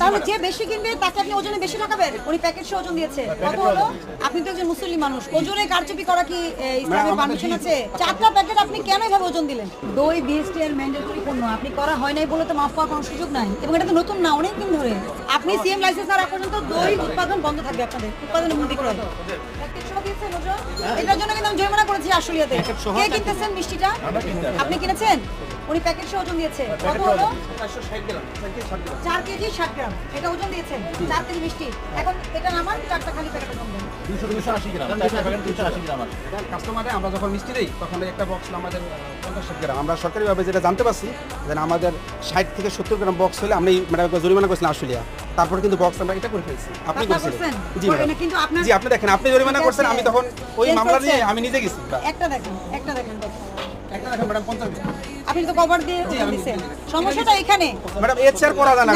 তাহলে যে বেশি কিনবে তাকে আপনি ওজনে বেশি টাকাবেন উনি প্যাকেট সহ ওজন দিয়েছে। কত হলো? আপনি তো একজন মুসলিম মানুষ। ওজনে কারচুপি করা কি ইসলামের পারমিশন আছে? চারটা প্যাকেট আপনি কেন এভাবে ওজন দিলেন? দই বিএসটি এর ম্যান্ডেটরি পণ্য আপনি করা হয় নাই বলে তো মাফ পাওয়ার কোনো সুযোগ নাই। এবং এটা তো নতুন না অনেক দিন ধরে। আপনি সিএম লাইসেন্স না রাখা পর্যন্ত দই উৎপাদন বন্ধ থাকবে আপনাদের উৎপাদনে বন্দি করে প্যাকেট সহ দিয়েছেন ওজন? এটার জন্য কিন্তু আমি জরিমানা করেছি আশুলিয়াতে। কে কিনতেছেন মিষ্টিটা? আপনি কিনেছেন? উনি প্যাকেট সহ ওজন দিয়েছে। কত হলো? চার কেজি ষাট গ্রাম। এটা ওজন দিয়েছেন? চার কেজি মিষ্টি। এখন এটা নামান চারটা খালি প্যাকেট ওজন কাস্টমারে আমরা যখন মিষ্টি দিই তখন একটা বক্স আমাদের পঞ্চাশ ষাট গ্রাম। আমরা সরকারিভাবে যেটা জানতে পারছি আমাদের ষাট থেকে সত্তর গ্রাম বক্স হলে আমরা এই জরিমানা করেছিলাম আশুলিয়া। তারপরে কিন্তু বক্স আমরা এটা করে ফেলছি। আপনি করছেন? জি কিন্তু আপনি জি আপনি দেখেন আপনি জরিমানা করছেন আমি তখন ওই মামলা নিয়ে আমি নিজে গেছি একটা দেখেন একটা দেখেন একটা দেখেন ম্যাডাম পঞ্চাশ। আপনি তো কভার দিয়ে দিয়েছেন সমস্যাটা এখানে। ম্যাডাম এর চেয়ার করা যায় না